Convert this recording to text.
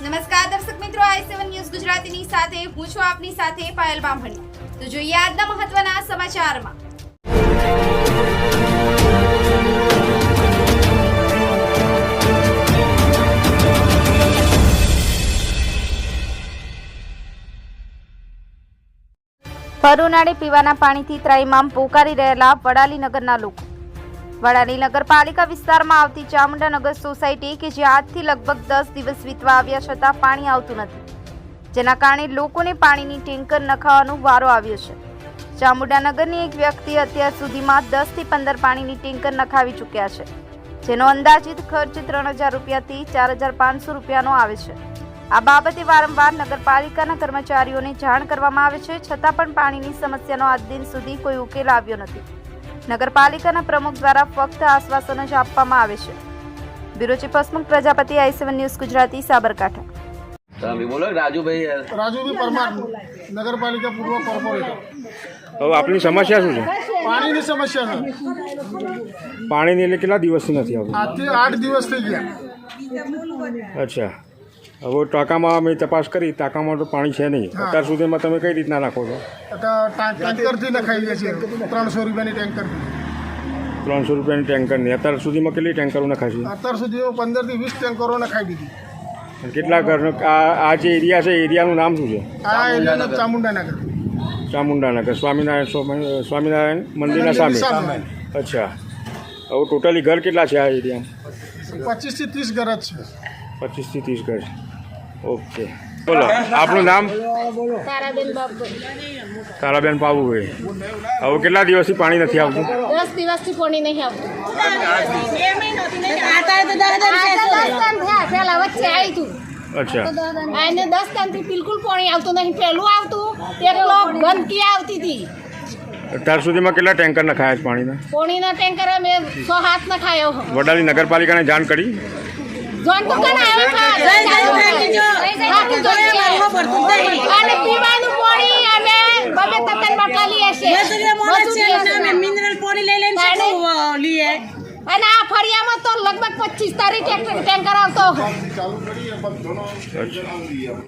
નમસ્કાર દર્શક મિત્રો, આઈ સેવન ન્યૂઝ ગુજરાતીની સાથે, હું છું આપની સાથે પાયલ બામણી. તો જોઈએ આજના મહત્વના સમાચારમાં. ભર ઉનાળે પીવાના પાણીથી ત્રાઈમામ પોકારી રહેલા વડાલી નગરના લોકો. વડાલી નગરપાલિકા વિસ્તારમાં આવતી ચામુંડાનગર સોસાયટી કે જે આજથી લગભગ દસ દિવસ વીતવા આવ્યા છતાં પાણી આવતું નથી, જેના કારણે લોકોને પાણીની ટેન્કર નખાવાનો વારો આવ્યો છે. ચામુંડાનગરની એક વ્યક્તિ અત્યાર સુધીમાં દસથી પંદર પાણીની ટેન્કર નખાવી ચૂક્યા છે, જેનો અંદાજિત ખર્ચ ત્રણ હજાર રૂપિયાથી ચાર હજાર પાંચસો રૂપિયાનો આવે છે. આ બાબતે વારંવાર નગરપાલિકાના કર્મચારીઓને જાણ કરવામાં આવે છે, છતાં પણ પાણીની સમસ્યાનો આજ દિન સુધી કોઈ ઉકેલ આવ્યો નથી. નગરપાલિકાના પ્રમુખ દ્વારા ફક્ત આશ્વાસન જ આપવામાં આવે છે. Bureau chief Hasmukh Prajapati I seven news Gujarati Sabarkantha. બોલો રાજુભાઈ રાજુભાઈ પરમાર નગરપાલિકા પૂર્વ કોર્પોરેટર. હવે આપની સમસ્યા શું છે? પાણીની સમસ્યા છે. પાણીની એટલે કેટલા દિવસથી નથી આવતું? આજથી આઠ દિવસ થઈ ગયા. અચ્છા. હવે ટાંકામાં અમે તપાસ કરી ટાંકામાં તો પાણી છે નહીં. અત્યાર સુધીમાં તમે કઈ રીતના નાખો છો? ટેન્કરથી નખાઈએ છીએ ત્રણસો રૂપિયાની ટેન્કરથી. ત્રણસો રૂપિયાની ટેન્કરની અત્યાર સુધીમાં કેટલી ટેન્કરો નખાશી? અત્યાર સુધી પંદરથી વીસ ટેન્કરો નખાઈ દીધી. કેટલા ઘર આ જે એરિયા છે એરિયાનું નામ શું છે? આ એરિયાનું ચામુંડાનગર. ચામુંડાનગર. સ્વામિનારાયણ સ્વામી- સ્વામિનારાયણ મંદિરના સામે. અચ્છા. હવે ટોટલી ઘર કેટલા છે આ એરિયામાં પચીસથી ત્રીસ ઘર જ છે. પચીસથી ત્રીસ ઘર ઓકે. બોલો આપણું નામ? તારાબેન બાબુભાઈ હવે કેટલા દિવસથી પાણી નથી આવતું? દસ દિવસથી પાણી નહીં આવતું. અચ્છા. આને દસ તાનથી બિલકુલ પાણી આવતું નહીં પહેલું આવતું એટલો ગંદકી આવતી હતી અત્યાર સુધીમાં કેટલા ટેન્કર નખાયા છે પાણીના? પાણીના ટેન્કર અમે સો હાથ નખાયો વડાલી નગરપાલિકાને જાણ કરી? તો અને પીવાનું પાણી અમે બબે તતન બાટલા લઈએ છીએ મિનરલ પાણી લઈ લઈને શું લીએ? અને આ ફળિયામાં તો લગભગ પચીસ તારીખ ટેન્કર આવતો